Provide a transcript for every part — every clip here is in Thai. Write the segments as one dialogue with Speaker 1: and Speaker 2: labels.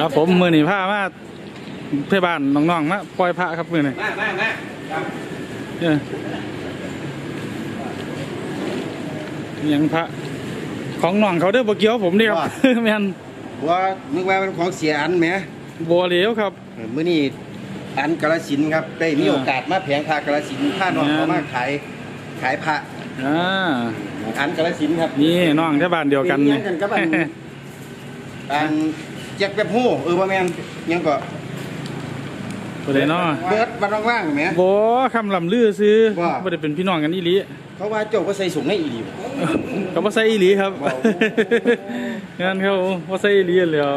Speaker 1: ครับผมมือนี่ผ้ามาเพื่อบ้านน้องๆมาปล่อยพระครับมือนี่
Speaker 2: มามามาครับ
Speaker 1: เนี่ยอิหยังพระของน้องเขาเด้อบ่เกี่ยวผมเด้ครับแม่น
Speaker 2: ว่านึกว่าเป็นของเสียอันไหม
Speaker 1: บัวเหลวครับ
Speaker 2: เออมื้อนี้อันกาลสินธุ์ครับได้มี
Speaker 1: อ่า
Speaker 2: โอกาสมาแผงพระกาลสินธุ์พาน้อง
Speaker 1: อ่า
Speaker 2: เขามาขายขายพระ
Speaker 1: อ่า
Speaker 2: อันกาลสินธุ์ครับ
Speaker 1: นี่น้องที่บ้านเดียวกัน
Speaker 2: เป็
Speaker 1: นี่
Speaker 2: หยังกันกับอัน อันแจ็คแบบโฮเออบ่แม่นยังก็
Speaker 1: ตัวเลยเนาะ
Speaker 2: เบิร์ดบัดว่างๆแหม
Speaker 1: บ่คำลำลือซื้อ
Speaker 2: ว่า
Speaker 1: บ่ได้เป็นพี่น้องกันอีหลี
Speaker 2: เขาว่าเจ้าก็ใส่สูงในอีหลีบ่
Speaker 1: ก็บ่ใส่อีหลีครับ
Speaker 2: ว้าว
Speaker 1: งั้นเขาบ่ใส่อีหลีแล้ว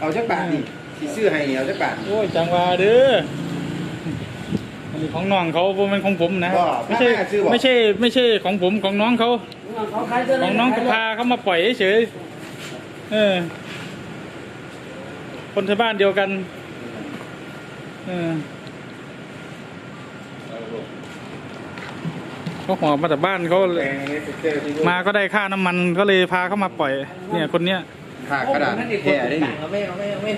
Speaker 2: เอาจักบาทนี่สิซื้อให้นี่เอาจักบาท
Speaker 1: โอ้ยจังว่าเด้ออันนี้ของน้องเขาบ่แม่นของผมนะ
Speaker 2: ว่า
Speaker 1: ไม่ใช่
Speaker 2: พามาซื้อบ่
Speaker 1: ไม่ใช่ไม่ใช่ของผมของน้องเขา
Speaker 3: เขาขายเท่าไห
Speaker 1: ข
Speaker 3: ร่
Speaker 1: องน้องก็พาเขามาปล่อยเฉยๆเออ คนที่บ้านเดียวกันเออเขาหอบมาจากบ้านเขาเลยมาก็ได้ค่าน้ำมันก็เลยพาเขามาปล่อย เนี่ยคนเนี้ย
Speaker 2: ค่ากระดาษแท้ได้นี่
Speaker 3: เอาไม่เอาไม่เอาไม่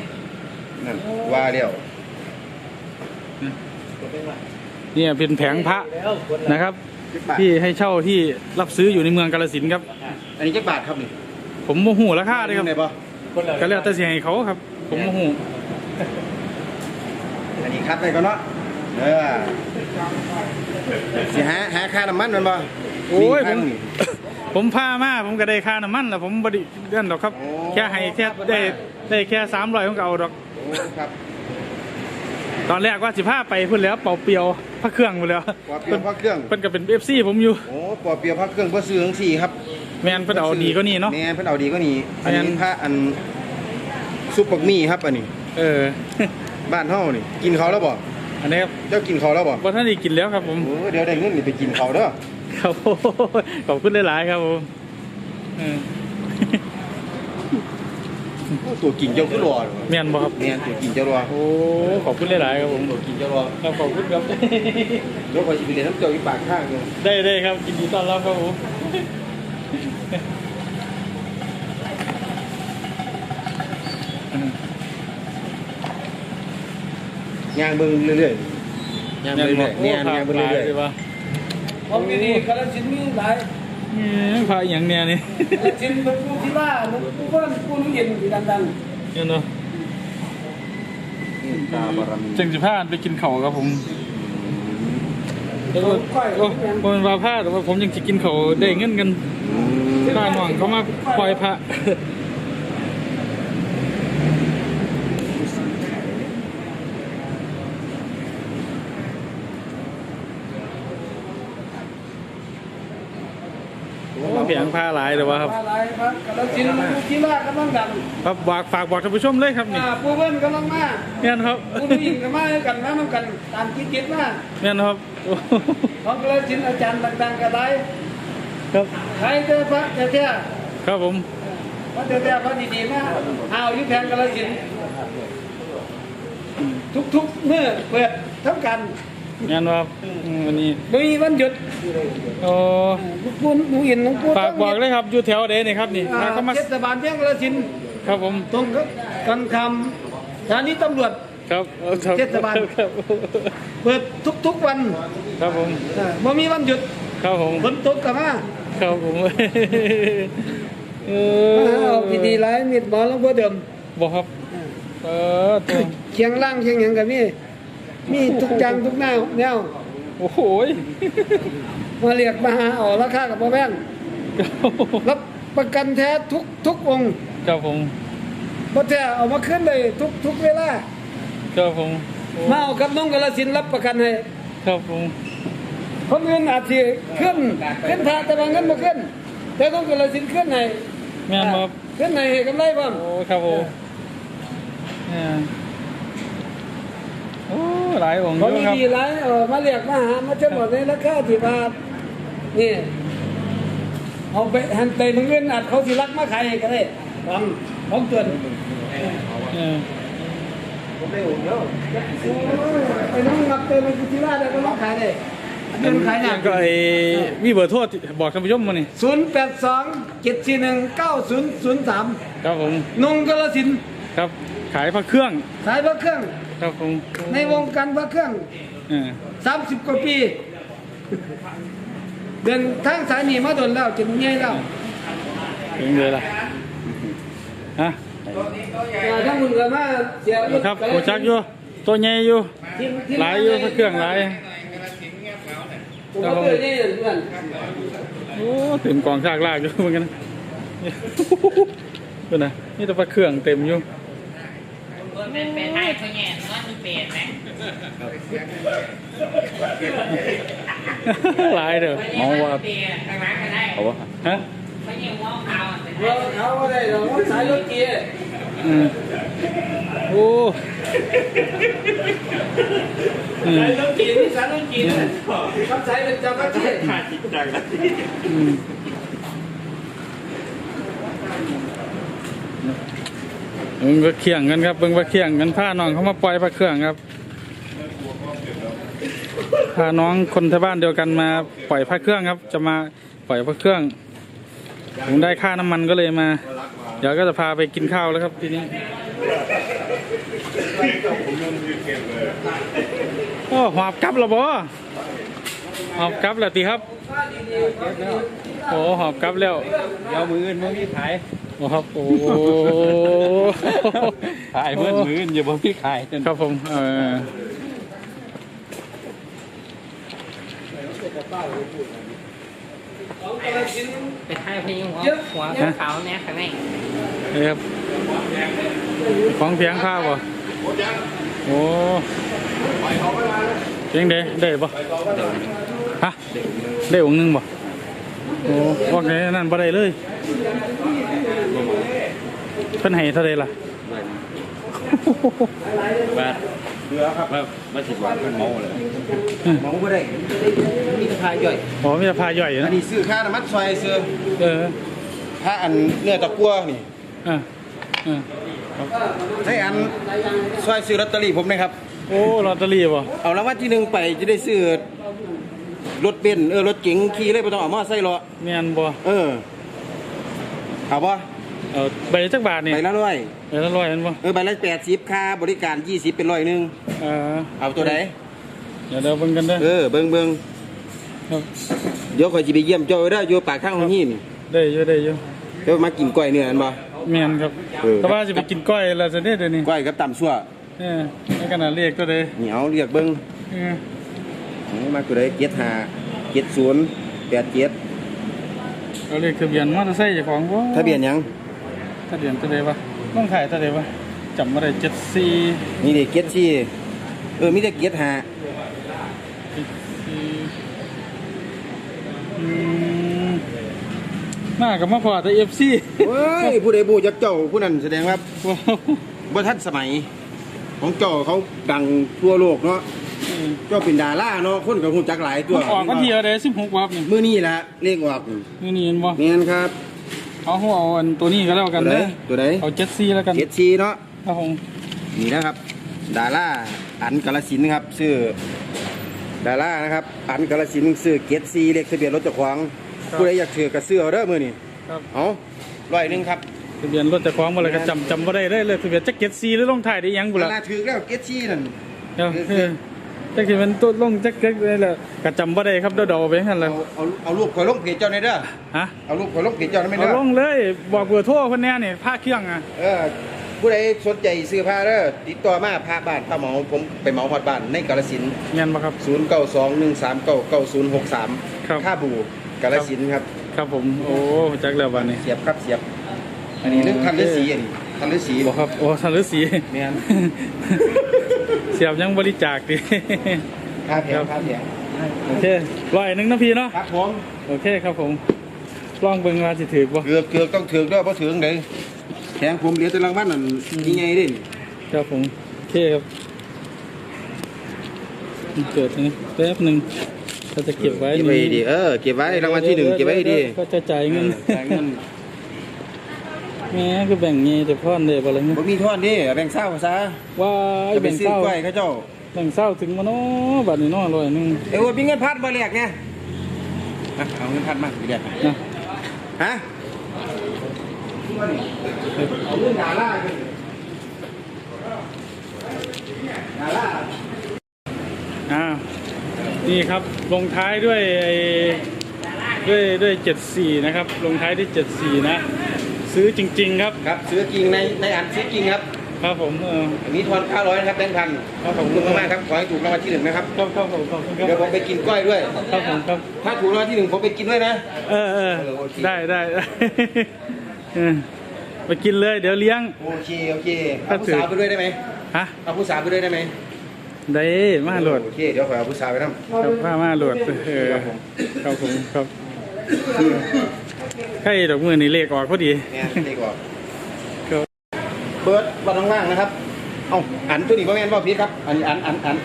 Speaker 2: นั่นว่าแล้ว
Speaker 1: เนี่ยเป็นแผงพระ
Speaker 3: แล้วคนละ
Speaker 1: นะครับ
Speaker 2: จักบาท
Speaker 1: ที่ให้เช่าที่รับซื้ออยู่ในเมืองกาฬสินธุ์ครับ
Speaker 2: อันนี้จักบาทครับนี่
Speaker 1: ผมโมโหราคาเลยครับ
Speaker 2: ได้บ่
Speaker 3: คนละ
Speaker 1: ก็แล้วแต่เสียให้เขาครับ ผมโมโห
Speaker 2: อันนี้คัดได้ก่อนเนาะเออสิหาหาค่าน้ำมันมันบ่
Speaker 1: โอ้ยผ
Speaker 2: นี่
Speaker 1: ม
Speaker 2: ทางนี่
Speaker 1: ผมพามาผมก็ได้ค่าน้ำมันแล้วผมบไดิเดือนดอกครับ
Speaker 2: โอ้
Speaker 1: แค่ให้แค่ได้ได้แค่สามร้อยผมก็เอาดอก
Speaker 2: โอ้ครับ
Speaker 1: ตอนแรกว่าสิพาไปพุ่นแล้วเป่าเปียวพระเครื่องหมดแล้ว
Speaker 2: ปอเปียวพระเครื่อง
Speaker 1: เพิ่นก็เป็นเอฟซีผมอยู่
Speaker 2: โอ้ปอเปียวพระเครื่องเพื่อซื้อจังซี่ครับ
Speaker 1: แมนเพิ่นเอาดีก็นี่เนาะ
Speaker 2: แม่เพิ่นเอาดีก็นี่อัน
Speaker 1: แม่
Speaker 2: นี้
Speaker 1: น
Speaker 2: พระอัน ซุปปักหมี่ครับอันนี้
Speaker 1: เออ
Speaker 2: บ้านเฮานี่ กินเขาวแล้วบ่
Speaker 1: อันนี้ครับ
Speaker 2: เจ้ากินเขาวแล้วบ่
Speaker 1: ว่าท่านได้กินแล้วครับผม
Speaker 2: โอ้เดี๋ยวได้เงินนี่ไปกินเขาวเด้อ
Speaker 1: ครับผมขอบคุณหลายๆครับผมเออ
Speaker 2: โอ้ตัวกินเจ้าคือรอ
Speaker 1: แม่นบ่ครับ
Speaker 2: แม่นตัวกินเจ้ารอ
Speaker 1: โอ้ขอบคุณหลายๆครับผม
Speaker 2: ตัวกินเจ้ารอ
Speaker 1: ครับขอบคุณครับ
Speaker 2: เดี๋ยวขอยสิไปเรียนน้ำเจ้าอีปากข้างเด้อ
Speaker 1: ได้ได้ครับยินดีต้อนรับครับผม
Speaker 2: ย่างเบิ่งเรื่อยๆย่างเบิ่งเรื่อยๆเนี่ยย่างเบิ่งเรื่อย
Speaker 1: ๆว่า
Speaker 3: ของดีๆกระสินมีหลาย
Speaker 1: พาอหย่างเนี่ยนี่
Speaker 3: กระสินหลวงปู่ที่ว่าหลวงปู่เพิ่นปู่นุ่งเย็นที่ดัง
Speaker 1: เนี่ยเนาะ
Speaker 2: ๆตาบารมี
Speaker 1: จึงจะพาไปกินข้าวครับผมแล้วก็โอ้บ่แมันว่าพาแต่ว่าผมยังจะกินข้าวได้เงินกันพาน้องเขามาปล่อยพระ พียงพาหลายแต่ว่าครับ
Speaker 3: ๆว่าหลายครับกระสินหลวงปู่ที่ว่ากำลังดัง
Speaker 1: ครับฝากฝากบอกท่านผู้ชมเลยครับนี่
Speaker 3: อ่าปู่เพิ่นกำลังมา
Speaker 1: เนี่ยครับ
Speaker 3: ปู่นุ่งเย็นก็มาด้วยกันมานํกันตามที่คิดมา
Speaker 1: เนี่ยครับโอ้
Speaker 3: ของกระสินอาจารย์ต่างๆก็หลาย
Speaker 1: ครับ
Speaker 3: ขายแต่พระแท้
Speaker 1: ครับผม
Speaker 3: ๆพระแท้ๆพระดีๆมาเอาอยู่แผงกระสินทุกๆเมื่อเปิดทำการ
Speaker 1: งานว่าอืมวันนี้
Speaker 3: ไม่มีวันหยุด
Speaker 1: โอ้
Speaker 3: ลูกปุ่นลูกอินลูกปุ่น
Speaker 1: ฝากบอกเลยครับอยู่แถวเดนี่ครับนี่
Speaker 3: อ่า
Speaker 1: ถ้าเขามา
Speaker 3: เทศบาลเพียงกระสินธุ์
Speaker 1: ครับผม
Speaker 3: ตรงกับกันคำสถานีตำรวจ
Speaker 1: ครับออครับ
Speaker 3: เทศบาล
Speaker 1: ครับ
Speaker 3: เปิดทุกๆวัน
Speaker 1: ครับผม
Speaker 3: อ่าไม่มีวันหยุด
Speaker 1: ครับผม
Speaker 3: ฝนตกกับมา
Speaker 1: ครับผมเออ
Speaker 3: เอาพีดีไลน์มีดหมอหลวงพ่อเดิม
Speaker 1: บอกครับเออตัว
Speaker 3: เคียงล่างเคียงหยังกับมี มีทุกอย่างทุกแนวแนว
Speaker 1: โอ้โหย
Speaker 3: มาเรียกมาหาเออกราคากับพ่อแม่งรับประกันแท้ทุกทุกองค์
Speaker 1: ครับผม
Speaker 3: บ่แท้เอามาขึ้นเลยทุกทุกเวลา
Speaker 1: ครับผมโอ้
Speaker 3: มาเอากับน้องกระสินธุ์รับประกันให้
Speaker 1: ครับผม
Speaker 3: คนอื่นอาจจะขึ้นขึ้นทางแต่บางเงินบ่ขึ้น แต่ต้องกระสินธุ์ขึ้นให้
Speaker 1: แม่นบ่ครับ
Speaker 3: ขึ้นให้กำไรบ้าง
Speaker 1: โอ้ครับผมเนี่ยโอ้ หลายองค์
Speaker 3: ขอ
Speaker 1: เยอะครับ
Speaker 3: ดีๆหลายเออมาเรียกมาหามาเชิญหมดในราคาที่บาทนี่เอาไปหันไปบางเงินอาจเขาสิรักมาขายให้ก็ได้ฟังของตัวนี้
Speaker 1: เออ
Speaker 2: ผมได้อุ่นแล้ว
Speaker 3: โอ้ยไอ้น้องนับเต็มมันกุฏิราได้ก็มาขายได้เงินขายหนัก
Speaker 1: ก็ไอ้มีเบอร์โทรที่บอกท่านผู้ชมมานี่
Speaker 3: ศูนย์แปดสองเจ็ดสี่หนึ่งเก้าศูนย์ศูนย์สาม
Speaker 1: ครับผม
Speaker 3: นงกระสินธุ์
Speaker 1: ครับขายพระเครื่อง
Speaker 3: สายพระเครื่อง
Speaker 1: ครับผม
Speaker 3: ในวงการพระเครื่อง
Speaker 1: เออ
Speaker 3: สามสิบกว่าปี เดินทางสายนี้มาโดนแล้วจนเงี้ยแล้ว
Speaker 1: ถึงเลยล่ะฮะ
Speaker 3: แต่ถ้ามึงก็มาเสีย
Speaker 1: ครับโคจักอยู่ตัวใหญ่อยู่
Speaker 3: ที่ที่
Speaker 1: หลายอยู่พระเครื่องหลาย
Speaker 3: ผมก็เจอนี่เพื่อน
Speaker 1: โอ้เต็มกองซากลากอยู่เหมือนกันนะ ดูนะนี่แต่พระเครื่องเต็มอยู่
Speaker 4: เป็นเป็นให้เขาแง่ว่ามีเปรตไหม
Speaker 1: หลายเด้อ
Speaker 4: เมาว่าเปรตทางนั้นก็ได้
Speaker 2: เอาวะ
Speaker 1: ฮะ
Speaker 4: เขาแง่ว่าเขาเรา
Speaker 3: เขาก็ได้เราสายรถเกียร์
Speaker 1: อืมโอ้อืม
Speaker 3: สายรถเกียร์นี่สายรถเกียร์ครับสายเป็นเจ้าประเทศ
Speaker 1: อืม เบิ่งว่าเคียงกันครับเบิ่งว่าเคียงกันพาน้องเขามาปล่อยพระเครื่องครับพาน้องคนที่บ้านเดียวกันมาปล่อยพระเครื่องครับ จะมาปล่อยพระเครื่องผมได้ค่าน้ำมันก็เลยมา เดี๋ยวก็จะพาไปกินข้าวแล้วครับทีนี้โอ้หอบกลับแล้วบ่หอบกลับแล้วตีครับ โอ้หอบกลับแล้ว
Speaker 2: เดี๋ยวมืออื่นมือนี้ขาย
Speaker 1: ครับโอ้
Speaker 2: ขายเพื่อนมืออื่นอย่าบอกพี่ขาย
Speaker 1: ครับผมเออ
Speaker 4: เป็นให้พี่หัวหัวเขาเนี่ยข้างใน
Speaker 1: นี่ครับของเพียงข้าวบ่โอ้เพียงเด้ได้บ่ฮะได้องค์หนึงบ่โอ้ว่าไงนั่นบ่ได้เลย เพิ่นให้เท่าใดล่ะ
Speaker 2: มาเรือครับมามาสิบวันเป็นเมาเลยเมาไม่ได้
Speaker 3: มีสะพายย่อย
Speaker 1: อ๋อมีแต่พาย่อยอยู่
Speaker 2: อั
Speaker 1: นะ
Speaker 2: นนี้ซื้อค่าน้ำมันซอยซื้อ
Speaker 1: เออ
Speaker 2: ถ้าอันเนื้อตะกั่วนี่
Speaker 1: อะอะ
Speaker 2: ให้อันซอยซื้อลอตเตอรี่ผมนะครับ
Speaker 1: โอ้ลอตเตอรี่บ่
Speaker 2: เอารางวัลที่หนึ่งไปจะได้ซื้อรถเบนซ์เออรถเก๋งขี่เลยไม่ต้องเอามาใส่ล้อ
Speaker 1: แม่นบ่
Speaker 2: เออเอาป่ะ
Speaker 1: เอาใบจักบาทนี่
Speaker 2: ใบละร้อย
Speaker 1: ใบละร้อยแม่นบ่
Speaker 2: เออใบละแปดสิบค่าบริการยี่สิบเป็นร้อยหนึ่ง
Speaker 1: เออ
Speaker 2: เอาตัวไหน
Speaker 1: เดี๋ยวเดี๋ยวเบิ่งกันเด้อ
Speaker 2: เออเบิ่งเบิ่ง
Speaker 1: ครับ
Speaker 2: เดี๋ยวคอยจะไปเยี่ยมเจ้าได้ออยู่ปากข้างห้องหิน
Speaker 1: ได้อยู่ได้อยู่
Speaker 2: เจ้ามากินก้อยเนื้ออันบ่
Speaker 1: แม่นครับ
Speaker 2: เออ
Speaker 1: แต่ว่าจะไปกินก้อยแล้วจะได้เดี๋ยวนี้
Speaker 2: ก้อยกับตำซั่ว
Speaker 1: เออในขนาดเรียกตัวใด
Speaker 2: เหนียวเรียกเบิ่ง
Speaker 1: เออ
Speaker 2: เอามาตัวใดเจ็ดห้าเจ็ดศูนย์แปดเจ็ด
Speaker 1: เราเรียกทะเบียนมอเตอร์ไซค์เจ้าของบ่
Speaker 2: ทะเบียนหยัง
Speaker 1: ทะเบียนตัวใดวะต้องถ่ายตัวใดวะจำบ่ได้74
Speaker 2: นี่เด็กเจ็ดสี่เออมีแต่เจ็ดห้า
Speaker 1: อืมมากับมาพอแต่ FC
Speaker 2: เฮ้ยผู้ใดบูจักเจ้าผู้นั้นแสดงว่าบ่ทันสมัย ของเจ้าเขาดังทั่วโลกเนาะเจ้าเป็นดาราเนาะคนก็ฮู้จักหลายตัว
Speaker 1: มันออกวันที่อะไร16วับนี่
Speaker 2: มื้อนี้ล่ะเลขออก
Speaker 1: นี่นี่เห็นบ่
Speaker 2: แม่นครับ
Speaker 1: เอาหัวเอาอันตัวนี้ก็แล้วกัน
Speaker 2: ตัวใด
Speaker 1: เด้อ
Speaker 2: ตัวใด
Speaker 1: เอา74แล้วกัน
Speaker 2: เจ็ดสี่เนาะ
Speaker 1: ครับผม
Speaker 2: นี่นะครับ ดาราอันกาลสินธุ์ครับซื้อดารานะครับอันกาลสินธุ์ซื้อเกตซีเลขทะเบียนรถเจ้าของผู้ใดอยากถือกระซื้อเอาเด้อมื้อนี้
Speaker 1: ครับ
Speaker 2: เอาร้อยหนึงครับ
Speaker 1: ทะเบียนรถเจะคล้าของบ่เลยก็จำจำบ่ได้เลยเลยทะเบียนจักเก็ตซีหรือลงถ่ายได้หยังบุ
Speaker 2: เว
Speaker 1: ล่ะ
Speaker 2: ลาถือแล้วเกตซีนั่น
Speaker 1: เดี๋ยวเออ จักสิเป็นตัวลงจักเก็ตได้แหละก็จำบ่ได้ครับเดาๆไปหั่นแห
Speaker 2: เอา
Speaker 1: ละ
Speaker 2: เอาเอารูปข่อยลงเพจเจ้าในอยเด้อ
Speaker 1: ฮะ
Speaker 2: เอารูปข่อยลงเพจเจ้าในอย
Speaker 1: เอา
Speaker 2: เด้อ
Speaker 1: ลงเลยบอกเบอร์โทรเพิ่นแน่นี่ผ้าเครื่องอะ
Speaker 2: เออผู้ใดสนใจซื้อผ้าเด้อติดต่อมาผ้าบ้านผ้าเหมาผมไปเหมาฮอดบ้านในกาลสินธุ์
Speaker 1: แม่นบ่ครับ
Speaker 2: 0921399063
Speaker 1: ครับ
Speaker 2: ค่าบูกาลสินธุ์ครับ
Speaker 1: ครับผมโอ้จักแล้วบัดนี้
Speaker 2: เสียบครับเสียบ อันนี้เรื่องทันฤาษีอันนี้ทันฤาษี
Speaker 1: บ่ครับโอ้ทันฤาษี
Speaker 2: แม่น
Speaker 1: เสียบยังบริจาคดิ
Speaker 2: ค่าแพงค่าแพง
Speaker 1: โอเคร้อยหนึงนะพี่เนาะ
Speaker 2: ครับผม
Speaker 1: โอเคครับผมลองเบิ่งว่าสิถือบ่
Speaker 2: เกือกเกือกต้องถือกด้วยเพราะถือกเลยแข็งผมเหลือแต่รางวัลนั่นยังไงดิ
Speaker 1: ครับผมโอเคครับเกิดนี่แป๊บหนึงก็จะเก็บไว้
Speaker 2: เก็บไว้ดีเออเก็บไว้รางวัลที่หนึ่งเก็บไว้ดี
Speaker 1: ก็จะจ่ายเงิน
Speaker 2: ออจ่ายเงิน
Speaker 1: แหม่ก็แบ่งเงี้ยแต่พ่อนเดบอะไรเงี้ย
Speaker 2: บ่มีท่อนดิแบ่งเศร้าซะ
Speaker 1: ว่า
Speaker 2: จะ
Speaker 1: แบ่งเศร้าก
Speaker 2: ล้เขาเจ้า
Speaker 1: แบ่งเศร้าถึงมาเนาะบัดนี้เนาะร้อยนึง
Speaker 2: เอ้ยว่ามีเงินพัดมาเรียกไงเอาเงินพัดมาเรียก
Speaker 1: นะ
Speaker 2: ฮะเอาเรื่ดารานดารา
Speaker 1: อ่านี่ครับลงท้ายด้วยด้วยด้วยเจ็ดสี่นะครับ ลงท้ายด้วยเจ็ดสี่นะ ซื้อจริง ๆ ครับ
Speaker 2: ครับซื้อกิ่งในในอันซื้อกิ่งครับ
Speaker 1: ครับผมเออ
Speaker 2: อันนี้ทอน900นะครับแบงค์พัน
Speaker 1: ครับผม
Speaker 2: ขอบคุณมากๆครับขอให้ถูกรางวัลที่หนึ่งนะครับ
Speaker 1: ครับครับผมขอบคุณครับ
Speaker 2: เดี๋ยวผมไปกินก้อยด้วย
Speaker 1: ครับผมครับ
Speaker 2: ถ้าถูกรางวัลที่หนึ่งผมไปกินด้วยนะ
Speaker 1: เออเออ
Speaker 2: เออโอเค
Speaker 1: ได้ได้ได้เออไปกินเลยเดี๋ยวเลี้ยง
Speaker 2: โอเคโอเค
Speaker 1: ถ้า
Speaker 2: เอาผู้
Speaker 1: ถือ
Speaker 2: สาวไปด้วยได้ไหม
Speaker 1: ฮะ
Speaker 2: เอาผู้สาวไปด้วยได้ไหม
Speaker 1: ได้มาโหลด
Speaker 2: โอเคเดี๋ยวขอเอาผู้สาวไปนำ
Speaker 1: ครับผ้ามาโหลดเออครับผมครับ ใช่ดอกมือนี่เลขออกพอดี
Speaker 2: เนี่ยดีกว่า
Speaker 1: ครับ
Speaker 2: เปิดบัตรว่างๆนะครับ เอ้าอันตัวนี้บ่แม่นบ่ผิดครับ อันนี้อันอันอัน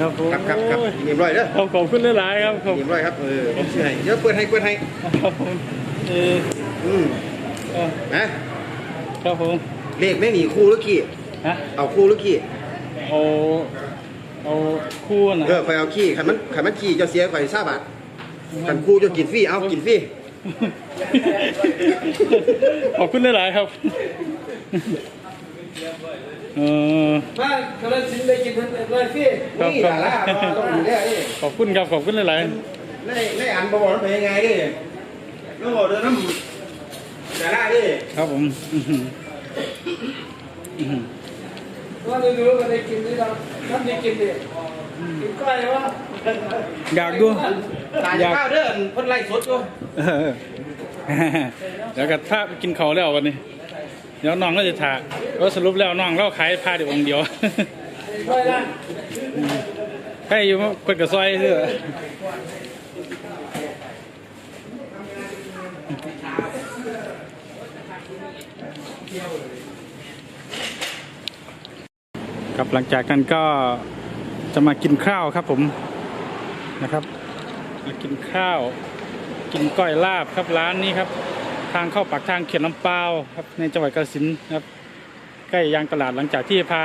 Speaker 1: ครับผม
Speaker 2: ครับครับครับเรียบร้อยเด้อ
Speaker 1: ครับขอบคุณหลายๆครับขอบ
Speaker 2: เรียบร้อยครับเออผมซื้อให้เดี๋ยวเปิดให้เปิดให้
Speaker 1: ครับผมเออ
Speaker 2: อืม
Speaker 1: เออ
Speaker 2: นะครับ
Speaker 1: ผม
Speaker 2: เลขแม่หนีคู่หรือขี้
Speaker 1: ฮะ
Speaker 2: เอาคู่หรือขี้
Speaker 1: เอาเอาคู่นะ
Speaker 2: เออข่อยเอาขี้คันมันคันมันขี้เจ้าเสียข่อย20บาทคันคู่เจ้ากินฟรีเอากินฟรี
Speaker 1: ขอบคุณหลายๆครับเออ
Speaker 3: บ้านกระสินได้กินทันแต่เลยพี่
Speaker 1: ครับ
Speaker 2: นี่
Speaker 1: ค
Speaker 2: ดา
Speaker 1: รั
Speaker 2: ราต้องดูแลนี่
Speaker 1: ขอบคุณครับขอบคุณหลาย
Speaker 2: ในในอันบ่บอกมันเป็นยังไงดิแล้วบอกเดินน้ำดาราดิ
Speaker 1: ครับผม
Speaker 3: ว่าดูดูก็ได้กินนี่เราท่านได้กินดิกินก้ อยวะ
Speaker 1: อยากดู
Speaker 2: ตายจะข้าวเด้อเพิ่นไล่สดอยู่
Speaker 1: เออเดี๋ยวกับถ้าไปกินเขาวแล้ววันนี้เดี๋ยวน้องก็จะถาก็สรุปแล้วน้องเราขายผ้าเดียวองค์เดียว
Speaker 3: ก้อยละ
Speaker 1: ให้อยู่มาคนกับซอยเถอะครับหลังจากนั้นก็ จะมากินข้าวครับผมนะครับมากินข้าว กินก้อยลาบครับร้านนี้ครับ ทางเข้าปากทางเขียนลำเปาวครับในจังหวัดกาฬสินธุ์ครับ ใกล้ยางตลาดหลังจากที่พา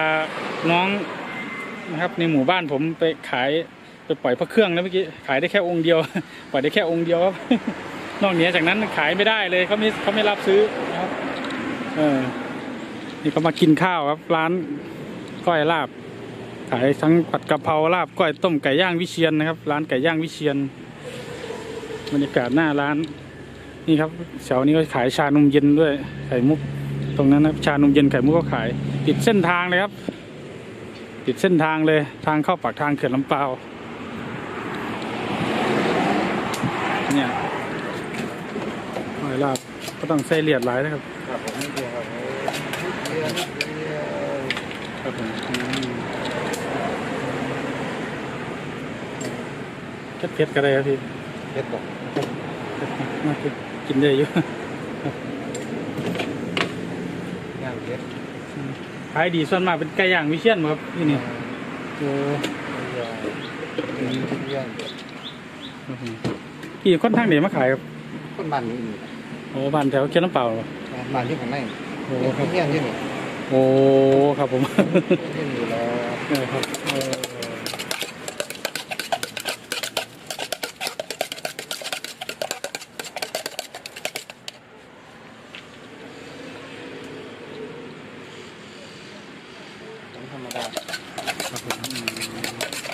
Speaker 1: น้องนะครับ ในหมู่บ้านผมไปขายไปปล่อยพระเครื่องแล้วเมื่อกี้ขายได้แค่องค์เดียวปล่อยได้แค่องค์เดียวครับนอกเหนือจากนั้นขายไม่ได้เลยเขาไม่เขาไม่รับซื้อนะครับ เออนี่ก็มากินข้าวครับ ร้านก้อยลาบ ขายทั้งผัดกะเพราลาบก้อยต้มไก่ย่างวิเชียนนะครับ ร้านไก่ย่างวิเชียนบรรยากาศหน้าร้าน นี่ครับแถวนี้ก็ขายชานมเย็นด้วยไข่มุก ตรงนั้นนะชานมเย็นไข่มุกก็ขาย ติดเส้นทางเลยครับ ติดเส้นทางเลยทางเข้าปากทางเขื่อนลำปาวเนี่ยหอยลาบก็ต้องใส่เลียดหลายนะครับ
Speaker 2: ครับผมครับ
Speaker 1: ครับผมอืม เผ็ดๆก็ได้ครับพี่
Speaker 2: เฮ็ดบอก
Speaker 1: น่าจะกินได้อยู่
Speaker 2: ย่างเฮ็ด
Speaker 1: ขายดีส่วนมากเป็นไก่ย่างวิเชียนบ่ครับที่นี่โอ้
Speaker 2: ย่าง
Speaker 1: ครับผมพี่ค่อนข้างเดียวมาขายครับ
Speaker 2: คนบ้านนี้นี่
Speaker 1: โอ้บ้านแถวเขียนน้ำเปล่าเหรอ
Speaker 2: บ้านที่ข้างใน
Speaker 1: โอ้ครับ
Speaker 2: เฮียนที่นี่
Speaker 1: โอ้ครับผม
Speaker 2: เฮียนอยู่แล้ว
Speaker 1: เออครับ เออ
Speaker 2: ธรรมดา
Speaker 1: ครับผม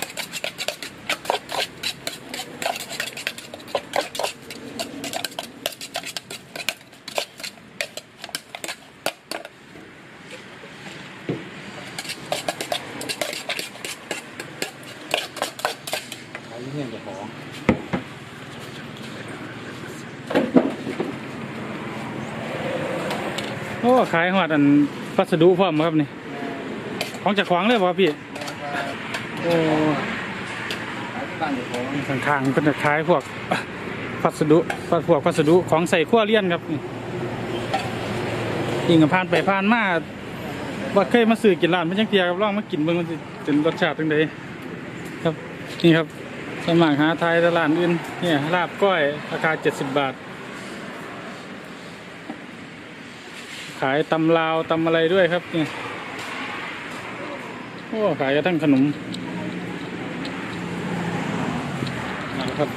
Speaker 2: เฮียจ้าขอ
Speaker 1: โอ้ขายหอดอันพัสดุพร้อมครับนี่ ของจากขวางเลยบ่ครับพี่ โอ้
Speaker 2: ขายที่บ้านเจ้าของ
Speaker 1: ข้างๆก็จะขายพวกพัสดุพวกพัสดุของใส่ขั้วเลียนครับนี่ยิงกับผ่านไปผ่านมาว่าเคยมาซื้อกินร้านมันยังเทียครับลองมากินเบิ่งมันสิเป็นรสชาติจังไดครับนี่ครับสวนมัครหาไทยตลาดอื่นเนี่ยลาบก้อยราคาเจ็ดสิบบาท ขายตำลาวตำอะไรด้วยครับเนี่ย โอ้ขายกระทั่งขนมนะครับ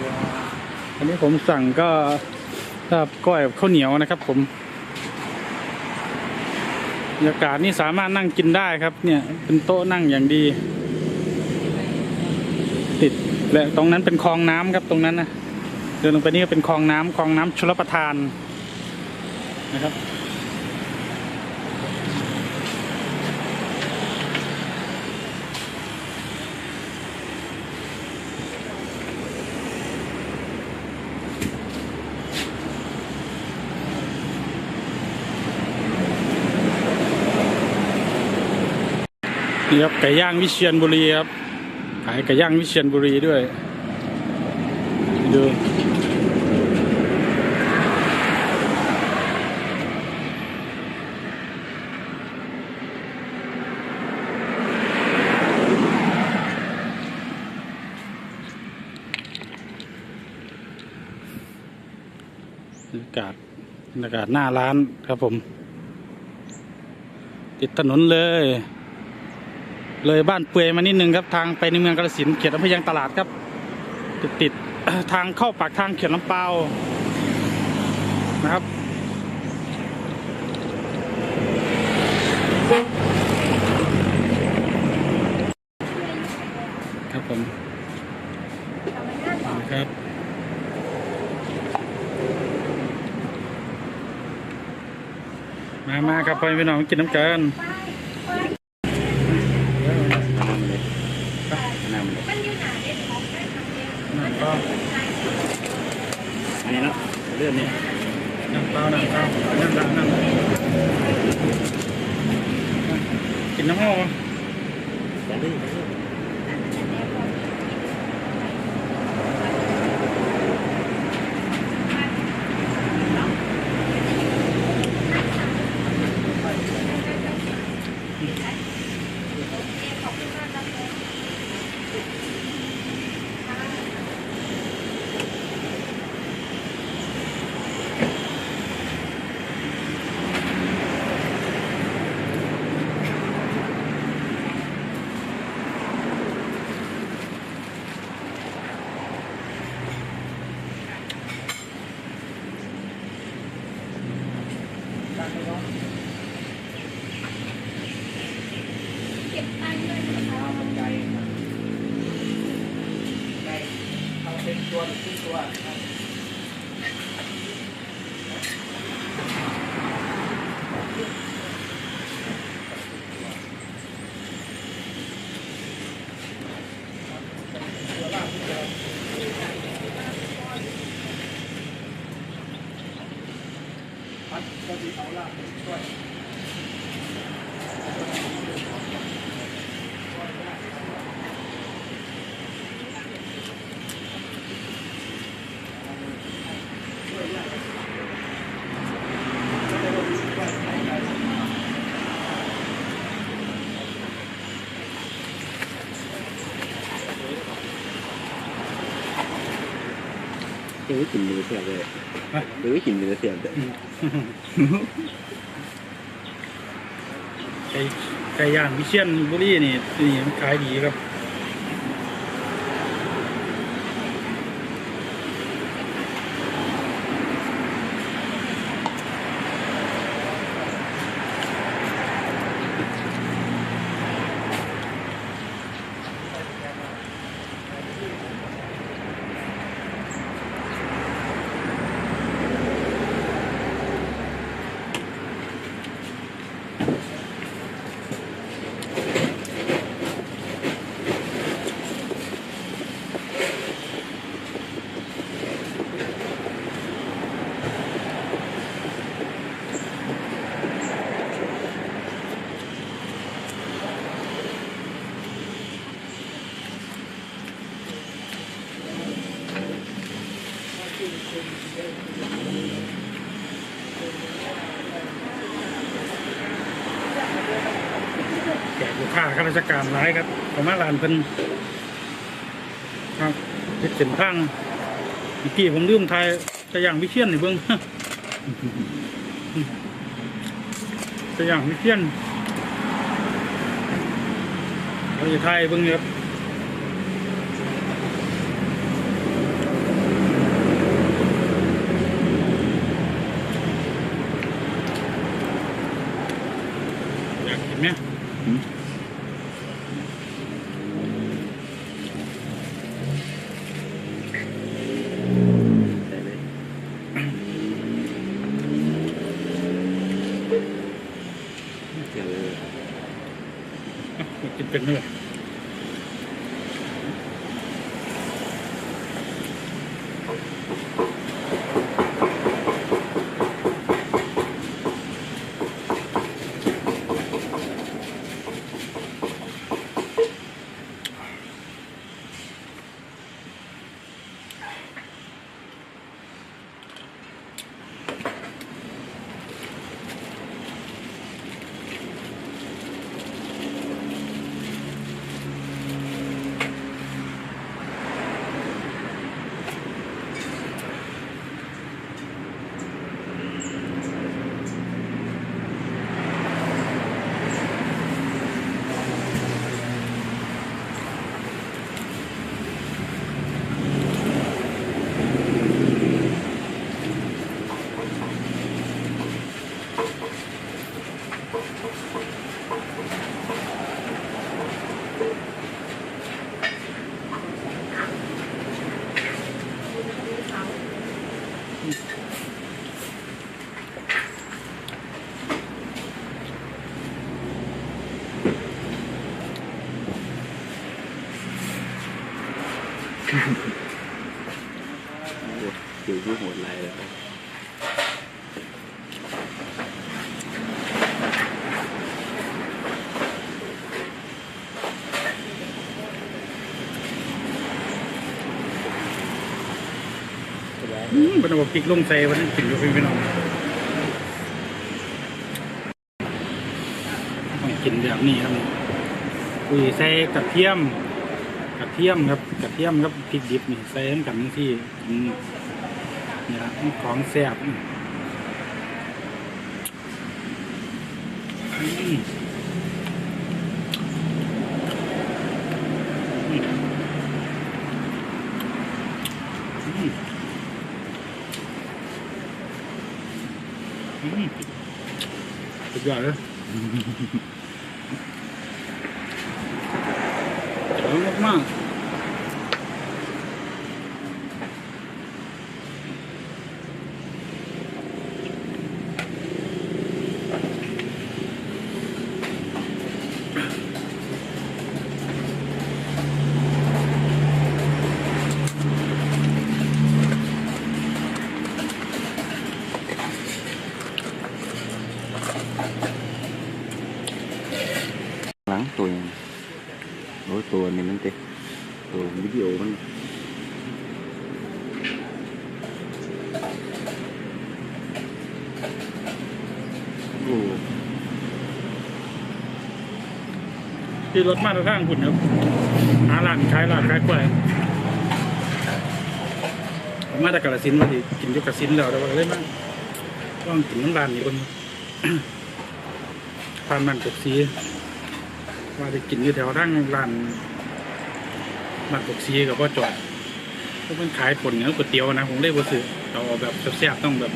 Speaker 1: อันนี้ผมสั่งก็ลาบก้อยกับข้าวเหนียวนะครับ ผมบรรยากาศนี่สามารถนั่งกินได้ครับ เนี่ย เป็นโต๊ะนั่งอย่างดี ติดและตรงนั้นเป็นคลองน้ำครับตรงนั้นนะเดินลงไปนี่ก็เป็นคลองน้ำคลองน้ำชลประทานนะครับ นี่ครับไก่ย่างวิเชียนบุรีครับขายไก่ย่างวิเชียนบุรีด้วยดูบรรยากาศบรรยากาศหน้าร้านครับผม ติดถนนเลย เลยบ้านเปื่อยมานิดนึงครับทางไปในเมืองกาฬสินธุ์เขตอำเภอยังตลาดครับติดติดทางเข้าปากทางเขียนลำเปานะครับครับผมครับมามาครับพ่อพี่น้องกินน้ำกันำเปล่า
Speaker 2: อันนี้เนาะเรื่องนี้
Speaker 1: น้ำเปล่าน้ำเปล่าน้ำดำน้ำกินน้ำห้อ
Speaker 2: อย่าดื้อ ยังไม่กิน หรือกินเนื้อเสียบเลย
Speaker 1: ไก่ไก่ย่างวิเชียนบุรีนี่นี่ขายดีครับ ค้าข้าราชการหลายครับผมมาร้านเป็นครับเป็นเส้นทางอีกทีผมลืมไทยจะอย่างวิเชียนในเบื้องจะอย่างวิเชียนเราจะไทยเบื้องครับ
Speaker 5: Qué pernura.
Speaker 1: อืมเป็นเอาพริกลงใส่วันนั้นกินอยู่พี่น้องต้องกินแบบนี้ครับอุ้ยใส่กระเทียมกระเทียมครับกระเทียมครับพริกดิบนี่ใส่ให้กันที่นนี่ละของแซ่บอืมอืมอืม อืม สุดยอดเลยเจ๋งมากๆ
Speaker 5: หลังตัวยังโอ้ตัวนี้มันเต็ตัววิดีโอมันโอ้
Speaker 1: ที่รถมาตรฐานคุณครับหาร้านขายร้านขายกล้วยผมมาจากกาฬสินธุ์มาดิกินอยุกกาฬสินธุ์แล้วแต่ว่าเลยมาต้องกินน้ำร้านนี้คนผ่านมันกบซีว่าจะกินอยู่แถวทางร้านมันกบซีกับพ่อจอดเพราะมันขายผลเนื้อก๋วยเตี๋ยวนะผมได้บ่ซื้อเราเอาแบบแซ่บๆต้องแบบ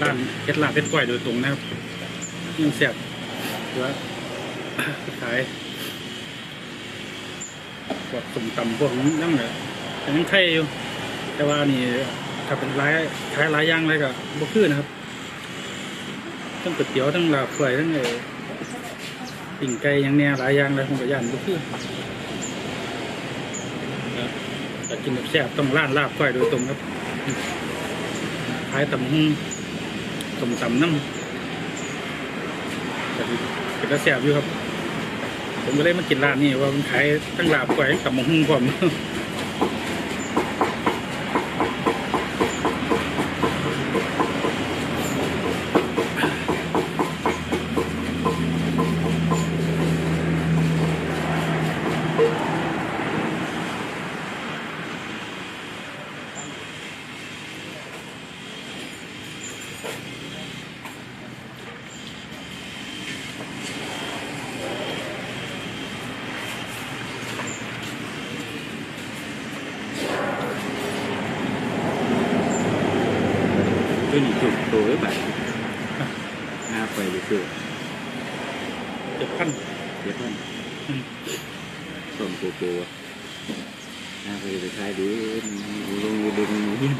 Speaker 1: ร้านเฮ็ดร้านเฮ็ดกล้วยโดยตรงนะครับยิ่งแซ่บหรือว่า ขายพวกสมตำพวกนี้นั่งเลยแต่ยังไข่อยู่ แต่ว่านี่ถ้าเป็นร้ายขายหลายอย่างเลยก็บ่คือนะครับทั้งก๋วยเตี๋ยวทั้งลาบไก่ทั้งไอ้ปิ่งไก่ยังเนี้ยหลายอย่างเลยผมก็ย่านบ่คือนะแต่กินแบบแซ่บต้องร้านลาบไก่โดยตรงครับขายตำหุ่งสมตำน้ำแต่เป็นกระแซ่บอยู่ครับ ผมก็เลยมากินร้านนี้ว่ามันขายทั้งลาบไก่ทั้งตำหุ่งผม
Speaker 5: ตัวนี้จุดตัวไว้แบบหน้าไปไปซื้อ
Speaker 1: เจ็ดพัน
Speaker 5: เดี๋ยวท่าน
Speaker 1: อืม
Speaker 5: ส่งตัวตัว หน้าไปไปขายดูลงดึงยิ่ง